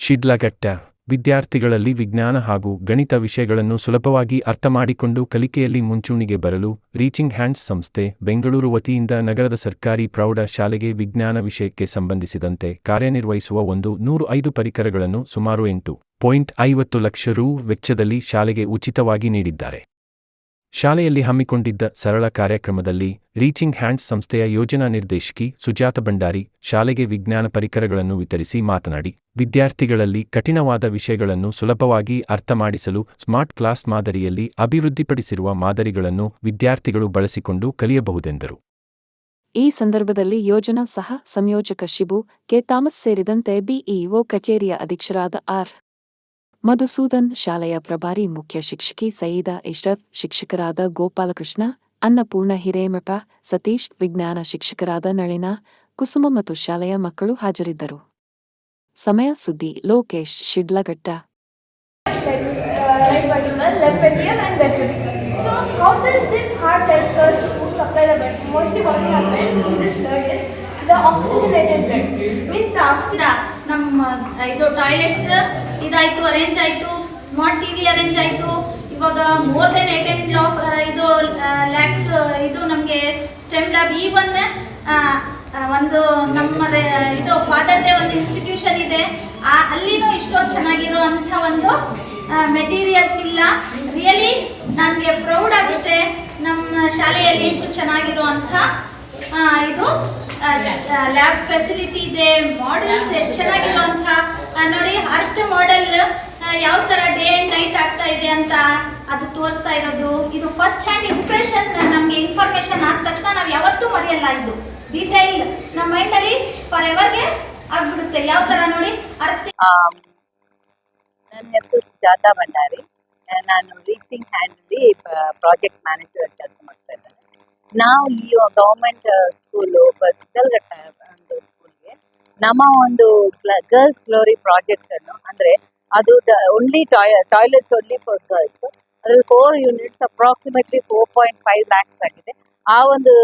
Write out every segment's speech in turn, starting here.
ಶಿಡ್ಲಘಟ್ಟ, ವಿದ್ಯಾರ್ಥಿಗಳಲ್ಲಿ ವಿಜ್ಞಾನ ಹಾಗೂ ಗಣಿತ ವಿಷಯಗಳನ್ನು ಸುಲಭವಾಗಿ ಅರ್ಥಮಾಡಿಕೊಂಡು ಕಲಿಕೆಯಲ್ಲಿ ಮುಂಚೂಣಿಗೆ ಬರಲು ರೀಚಿಂಗ್ ಹ್ಯಾಂಡ್ಸ್ ಸಂಸ್ಥೆ ಬೆಂಗಳೂರು ವತಿಯಿಂದ ನಗರದ ಸರ್ಕಾರಿ ಪ್ರೌಢ ಶಾಲೆಗೆ ವಿಜ್ಞಾನ ವಿಷಯಕ್ಕೆ ಸಂಬಂಧಿಸಿದಂತೆ ಕಾರ್ಯನಿರ್ವಹಿಸುವ ಒಂದು ನೂರು ಐದು ಪರಿಕರಗಳನ್ನು ಸುಮಾರು ಎಂಟು ಪಾಯಿಂಟ್ ಐವತ್ತು ಲಕ್ಷ ರೂ ವೆಚ್ಚದಲ್ಲಿ ಶಾಲೆಗೆ ಉಚಿತವಾಗಿ ನೀಡಿದ್ದಾರೆ. ಶಾಲೆಯಲ್ಲಿ ಹಮ್ಮಿಕೊಂಡಿದ್ದ ಸರಳ ಕಾರ್ಯಕ್ರಮದಲ್ಲಿ ರೀಚಿಂಗ್ ಹ್ಯಾಂಡ್ಸ್ ಸಂಸ್ಥೆಯ ಯೋಜನಾ ನಿರ್ದೇಶಕಿ ಸುಜಾತ ಭಂಡಾರಿ ಶಾಲೆಗೆ ವಿಜ್ಞಾನ ಪರಿಕರಗಳನ್ನು ವಿತರಿಸಿ ಮಾತನಾಡಿ, ವಿದ್ಯಾರ್ಥಿಗಳಲ್ಲಿ ಕಠಿಣವಾದ ವಿಷಯಗಳನ್ನು ಸುಲಭವಾಗಿ ಅರ್ಥ ಮಾಡಿಸಲು ಸ್ಮಾರ್ಟ್ ಕ್ಲಾಸ್ ಮಾದರಿಯಲ್ಲಿ ಅಭಿವೃದ್ಧಿಪಡಿಸಿರುವ ಮಾದರಿಗಳನ್ನು ವಿದ್ಯಾರ್ಥಿಗಳು ಬಳಸಿಕೊಂಡು ಕಲಿಯಬಹುದೆಂದರು. ಈ ಸಂದರ್ಭದಲ್ಲಿ ಯೋಜನಾ ಸಹ ಸಂಯೋಜಕ ಶಿಬು ಕೆ. ಥಾಮಸ್ ಸೇರಿದಂತೆ ಬಿಇಒ ಕಚೇರಿಯ ಅಧೀಕ್ಷರಾದ ಆರ್. ಮಧುಸೂದನ್ ಶಾಲೆಯ ಪ್ರಭಾರಿ ಮುಖ್ಯ ಶಿಕ್ಷಕಿ ಸಯೀದಾ ಇಶ್ರಫ್ ಶಿಕ್ಷಕರಾದ ಗೋಪಾಲಕೃಷ್ಣ, ಅನ್ನಪೂರ್ಣ ಹಿರೇಮಠ, ಸತೀಶ್, ವಿಜ್ಞಾನ ಶಿಕ್ಷಕರಾದ ನಳಿನ, ಕುಸುಮ ಮತ್ತು ಶಾಲೆಯ ಮಕ್ಕಳು ಹಾಜರಿದ್ದರು. ಸಮಯ ಸುದ್ದಿ ಲೋಕೇಶ್, ಶಿಡ್ಲಘಟ್ಟ. ನಮ್ಮ ಇದು ಟಾಯ್ಲೆಟ್ಸ್ ಇದಾಯ್ತು ಅರೇಂಜ್ ಆಯ್ತು ಸ್ಮಾರ್ಟ್ ಟಿವಿ ಅರೇಂಜ್ ಆಯ್ತು. ಇವಾಗ ಮೋರ್ ದೆನ್ ಏಟ್ ಲಾಕ್ ಇದು ಲ್ಯಾಕ್ ಇದು ನಮಗೆ ಸ್ಟೆಮ್ ಲ್ಯಾಬ್ ಒನ್ ಒಂದು. ನಮ್ಮ ಇದು ಫಾದರ್ದೇ ಒಂದು ಇನ್ಸ್ಟಿಟ್ಯೂಷನ್ ಇದೆ. ಅಲ್ಲಿನೂ ಇಷ್ಟೋ ಚೆನ್ನಾಗಿರೋ ಅಂಥ ಒಂದು ಮೆಟೀರಿಯಲ್ಸ್ ಇಲ್ಲ. ರಿಯಲಿ ನನಗೆ ಪ್ರೌಡ್ ಆಗುತ್ತೆ. ನಮ್ಮ ಶಾಲೆಯಲ್ಲಿ ಇಷ್ಟು ಚೆನ್ನಾಗಿರೋ ಇದು. ಲ್ಯಾಬ್ ಫೆಸಿಲಿಟಿ ಇದೆ ಮಾಡೆಲ್ಸ್ ಎಷ್ಟು ಚೆನ್ನಾಗಿರುವಂತಹ ನೋಡಿ ಅಷ್ಟು ಮಾಡೆಲ್ ಯಾವ ತರ ಡೇ ಅಂಡ್ ನೈಟ್ ಆಗ್ತಾ ಇದೆ ಅಂತ ಅದು ತೋರಿಸ್ತಾ ಇರೋದು. ಇದು ಫಸ್ಟ್ ಹ್ಯಾಂಡ್ ಇಂಪ್ರೆಷನ್ ನಮಗೆ ಇನ್ಫಾರ್ಮೇಶನ್ ಆದ ತಕ್ಷಣ ನಾವು ಯಾವತ್ತೂ ಮರೆಯಲ್ಲ ಇದು. ಡೀಟೈಲ್ ನಮ್ಮ ಮೈಂಡಲ್ಲಿ ಫಾರ್ ಎವರ್ಗೆ ಆಗ್ಬಿಡುತ್ತೆ. ಯಾವ ತರ ನೋಡಿ ಅರ್ಥ ಜಾತಾ ನನ್ನ ಹೆಸರು ಜಾತಾ ಭಂಡಾರಿ. ನಾನು ರೀಚಿಂಗ್ ಹ್ಯಾಂಡಲ್ಲಿ ಪ್ರಾಜೆಕ್ಟ್ ಮ್ಯಾನೇಜರ್ ಕೆಲಸ ಮಾಡ್ತಾ ಇದ್ದೇನೆ ನಾವು ಈ ಗೌರ್ಮೆಂಟ್ ಸ್ಕೂಲು ಸಿದ್ದಲ್ಘಟ್ಟ ಒಂದು ಸ್ಕೂಲ್ಗೆ ನಮ್ಮ ಒಂದು ಗರ್ಲ್ಸ್ ಗ್ಲೋರಿ ಪ್ರಾಜೆಕ್ಟ್ ಅನ್ನು, ಅಂದ್ರೆ ಅದು only toilets only for girls ಅದ್ರಲ್ಲಿ four units approximately four point five lakhs ಆಗಿದೆ. ಆ ಒಂದು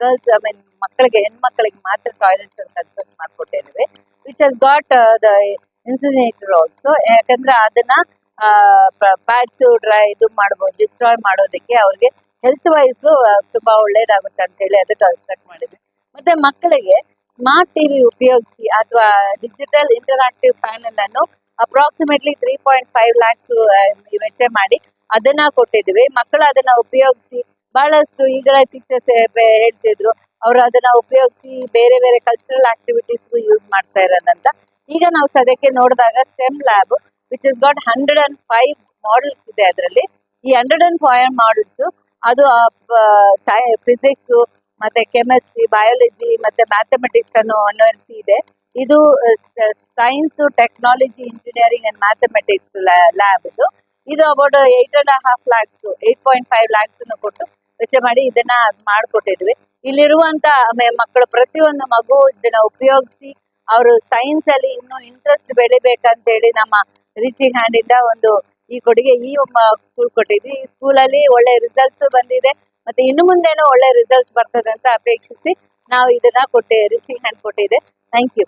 ಗರ್ಲ್ಸ್ ಐ ಮೀನ್ ಮಕ್ಕಳಿಗೆ, ಹೆಣ್ಮಕ್ಳಿಗೆ ಮಾತ್ರ toilets construct ಮಾಡ್ಕೊಟ್ಟಿದ್ದೇವೆ which has got the incinerator also ಯಾಕಂದ್ರೆ ಅದನ್ನ ಪ್ಯಾಡ್ಸ್ ಡ್ರೈ ಇದು ಮಾಡ್ಬೋದು ಡಿಸ್ಟ್ರಾಯ್ ಮಾಡೋದಕ್ಕೆ ಅವ್ರಿಗೆ ಹೆಲ್ತ್ ವೈಸ್ ತುಂಬಾ ಒಳ್ಳೇದಾಗುತ್ತೆ ಅಂತ ಹೇಳಿ ಅದಕ್ಕೆ ಕನ್ಸ್ಟ್ರಕ್ಟ್ ಮಾಡಿದ್ವಿ ಮತ್ತೆ ಮಕ್ಕಳಿಗೆ ಸ್ಮಾರ್ಟ್ ಟಿವಿ ಉಪಯೋಗಿಸಿ ಅಥವಾ ಡಿಜಿಟಲ್ ಇಂಟರಾಕ್ಟಿವ್ ಪ್ಯಾನೆಲ್ ಅನ್ನು approximately three point five lakhs ವೆಚ್ಚ ಮಾಡಿ ಅದನ್ನ ಕೊಟ್ಟಿದ್ವಿ ಮಕ್ಕಳು ಅದನ್ನ ಉಪಯೋಗಿಸಿ ಬಹಳಷ್ಟು ಈಗಲೇ ಟೀಚರ್ಸ್ ಹೇಳ್ತಿದ್ರು, ಅವರು ಅದನ್ನ ಉಪಯೋಗಿಸಿ ಬೇರೆ ಬೇರೆ ಕಲ್ಚರಲ್ ಆಕ್ಟಿವಿಟೀಸ್ ಯೂಸ್ ಮಾಡ್ತಾ ಇರೋದಂತ. ಈಗ ನಾವು ಸದ್ಯಕ್ಕೆ ನೋಡಿದಾಗ STEM lab which is got hundred and five models ಇದೆ ಅದರಲ್ಲಿ. ಈ ಹಂಡ್ರೆಡ್ ಅಂಡ್ ಫೈವ್ ಮಾಡಲ್ಸ್ ಅದು ಫಿಸಿಕ್ಸ್ ಮತ್ತೆ ಕೆಮಿಸ್ಟ್ರಿ ಬಯಾಲಜಿ ಮತ್ತೆ ಮ್ಯಾಥಮೆಟಿಕ್ಸ್ ಅನ್ನೋ ಅನ್ವಯಿಸಿ ಇದೆ. ಇದು science technology engineering and mathematics lab ಇದು. ಇದು about eight and half lakhs eight point five lakhs ಕೊಟ್ಟು ವೆಚ್ಚ ಮಾಡಿ ಇದನ್ನ ಮಾಡಿಕೊಟ್ಟಿದ್ವಿ. ಇಲ್ಲಿರುವಂತ ಮಕ್ಕಳು, ಪ್ರತಿಯೊಂದು ಮಗು ಇದನ್ನ ಉಪಯೋಗಿಸಿ, ಅವರು ಸೈನ್ಸ್ ಅಲ್ಲಿ ಇನ್ನೂ ಇಂಟ್ರೆಸ್ಟ್ ಬೆಳಿಬೇಕಂತ ಹೇಳಿ ನಮ್ಮ ರೀಚಿಂಗ್ ಹ್ಯಾಂಡ್ ಇಂದ ಒಂದು ಈ ಕೊಡುಗೆ ಈ ಸ್ಕೂಲ್ ಕೊಟ್ಟಿದ್ವಿ ಈ ಸ್ಕೂಲಲ್ಲಿ ಒಳ್ಳೆ ರಿಸಲ್ಟ್ಸ್ ಬಂದಿದೆ. ಮತ್ತೆ ಇನ್ನು ಮುಂದೆನೂ ಒಳ್ಳೆ ರಿಸಲ್ಟ್ಸ್ ಬರ್ತದೆ ಅಂತ ಅಪೇಕ್ಷಿಸಿ ನಾವು ಇದನ್ನ ಕೊಟ್ಟೆ ರೀಚಿಂಗ್ ಹ್ಯಾಂಡ್ ಕೊಟ್ಟಿದೆ. Thank you